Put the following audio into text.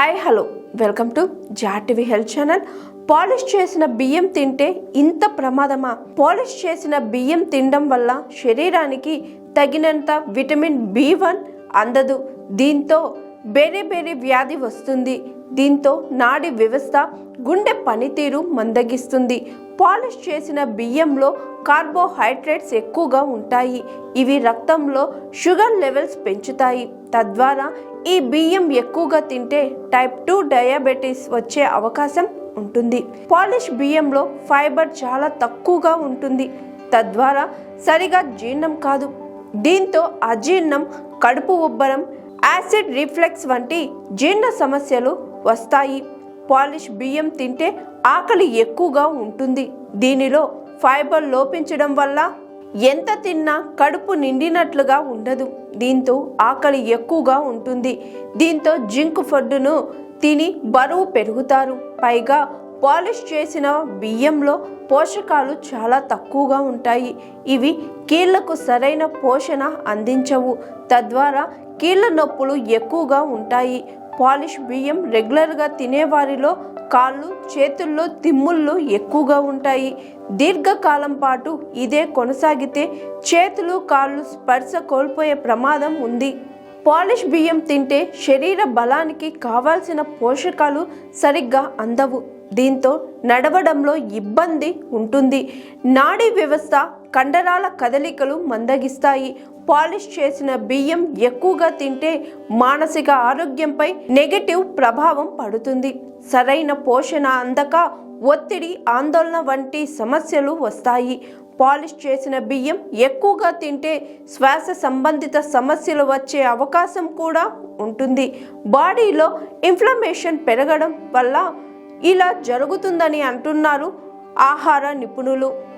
Hi hello welcome to జాటివి health channel polish చేసిన బియ్యం తింటే ఇంత ప్రమాదమా? పాలిష్ చేసిన బియ్యం తినడం వల్ల శరీరానికి తగినంత విటమిన్ బి వన్ అందదు. దీంతో బేరే బేరే వ్యాధి వస్తుంది. దీంతో నాడి వ్యవస్థ గుండె పనితీరు మందగిస్తుంది. పాలిష్ చేసిన బియ్యంలో కార్బోహైడ్రేట్స్ ఎక్కువగా ఉంటాయి. ఇవి రక్తంలో షుగర్ లెవెల్స్ పెంచుతాయి. తద్వారా ఈ బియ్యం ఎక్కువగా తింటే టైప్ టూ డయాబెటీస్ వచ్చే అవకాశం ఉంటుంది. పాలిష్ బియ్యంలో ఫైబర్ చాలా తక్కువగా ఉంటుంది. తద్వారా సరిగా జీర్ణం కాదు. దీంతో అజీర్ణం కడుపు ఉబ్బరం యాసిడ్ రిఫ్లెక్స్ వంటి జీర్ణ సమస్యలు వస్తాయి. పాలిష్ బియ్యం తింటే ఆకలి ఎక్కువగా ఉంటుంది. దీనిలో ఫైబర్ లోపించడం వల్ల ఎంత తిన్నా కడుపు నిండినట్లుగా ఉండదు. దీంతో ఆకలి ఎక్కువగా ఉంటుంది. దీంతో జింక్ ఫుడ్ను తిని బరువు పెరుగుతారు. పైగా పాలిష్ చేసిన బియ్యంలో పోషకాలు చాలా తక్కువగా ఉంటాయి. ఇవి కీళ్ళకు సరైన పోషణ అందించవు. తద్వారా కీళ్ళ నొప్పులు ఎక్కువగా ఉంటాయి. పాలిష్ బియ్యం రెగ్యులర్గా తినేవారిలో కాళ్ళు చేతుల్లో తిమ్ముళ్ళు ఎక్కువగా ఉంటాయి. దీర్ఘకాలం పాటు ఇదే కొనసాగితే చేతులు కాళ్ళు స్పర్శ కోల్పోయే ప్రమాదం ఉంది. పాలిష్ బియ్యం తింటే శరీర బలానికి కావాల్సిన పోషకాలు సరిగ్గా అందవు. దీంతో నడవడంలో ఇబ్బంది ఉంటుంది. నాడీ వ్యవస్థ కండరాల కదలికలు మందగిస్తాయి. పాలిష్ చేసిన బియ్యం ఎక్కువగా తింటే మానసిక ఆరోగ్యంపై నెగటివ్ ప్రభావం పడుతుంది. సరైన పోషణ అందక ఒత్తిడి ఆందోళన వంటి సమస్యలు వస్తాయి. పాలిష్ చేసిన బియ్యం ఎక్కువగా తింటే శ్వాస సంబంధిత సమస్యలు వచ్చే అవకాశం కూడా ఉంటుంది. బాడీలో ఇన్ఫ్లమేషన్ పెరగడం వల్ల ఇలా జరుగుతుందని అంటున్నారు ఆహార నిపుణులు.